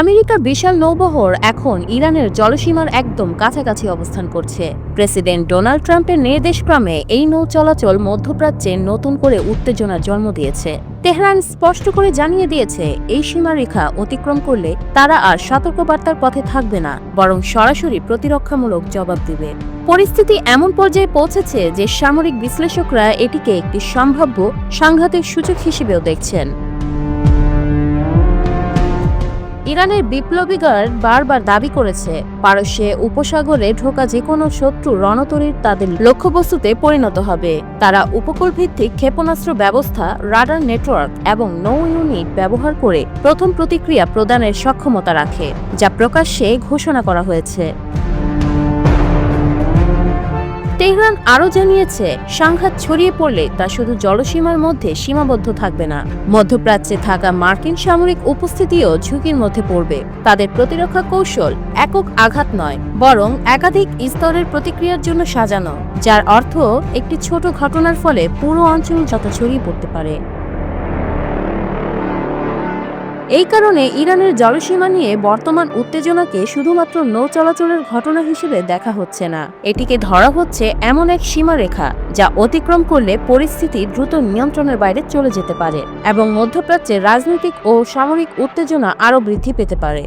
আমেরিকার বিশাল নৌবহর এখন ইরানের জলসীমার একদম কাছাকাছি অবস্থান করছে। প্রেসিডেন্ট ডোনাল্ড ট্রাম্পের নির্দেশক্রমে এই নৌ চলাচল মধ্যপ্রাচ্যে নতুন করে উত্তেজনার জন্ম দিয়েছে। তেহরান স্পষ্ট করে জানিয়ে দিয়েছে, এই সীমারেখা অতিক্রম করলে তারা আর সতর্কবার্তার পথে থাকবে না, বরং সরাসরি প্রতিরক্ষামূলক জবাব দিবে। পরিস্থিতি এমন পর্যায়ে পৌঁছেছে যে সামরিক বিশ্লেষকরা এটিকে একটি সম্ভাব্য সাংঘাতিক সূচক হিসেবেও দেখছেন। ইরানের বিপ্লবী গার্ড বারবার দাবি করেছে, পারস্যে উপসাগরে ঢোকা যে কোনো শত্রু রণতরীর তাদের লক্ষ্যবস্তুতে পরিণত হবে। তারা উপকূল ভিত্তিক ক্ষেপণাস্ত্র ব্যবস্থা, রাডার নেটওয়ার্ক এবং নৌ ইউনিট ব্যবহার করে প্রথম প্রতিক্রিয়া প্রদানের সক্ষমতা রাখে, যা প্রকাশ্যে ঘোষণা করা হয়েছে। তেহরান আরও জানিয়েছে, সংঘাত ছড়িয়ে পড়লে তা শুধু জলসীমার মধ্যে সীমাবদ্ধ থাকবে না। মধ্যপ্রাচ্যে থাকা মার্কিন সামরিক উপস্থিতিও ঝুঁকির মধ্যে পড়বে। তাদের প্রতিরক্ষা কৌশল একক আঘাত নয়, বরং একাধিক স্তরের প্রতিক্রিয়ার জন্য সাজানো, যার অর্থ একটি ছোট ঘটনার ফলে পুরো অঞ্চল যত ছড়িয়ে পড়তে পারে। এই কারণে ইরানের জলসীমা নিয়ে বর্তমান উত্তেজনাকে শুধুমাত্র নৌ চলাচলের ঘটনা হিসেবে দেখা হচ্ছে না। এটিকে ধরা হচ্ছে এমন এক সীমারেখা যা অতিক্রম করলে পরিস্থিতি দ্রুত নিয়ন্ত্রণের বাইরে চলে যেতে পারে এবং মধ্যপ্রাচ্যে রাজনৈতিক ও সামরিক উত্তেজনা আরও বৃদ্ধি পেতে পারে।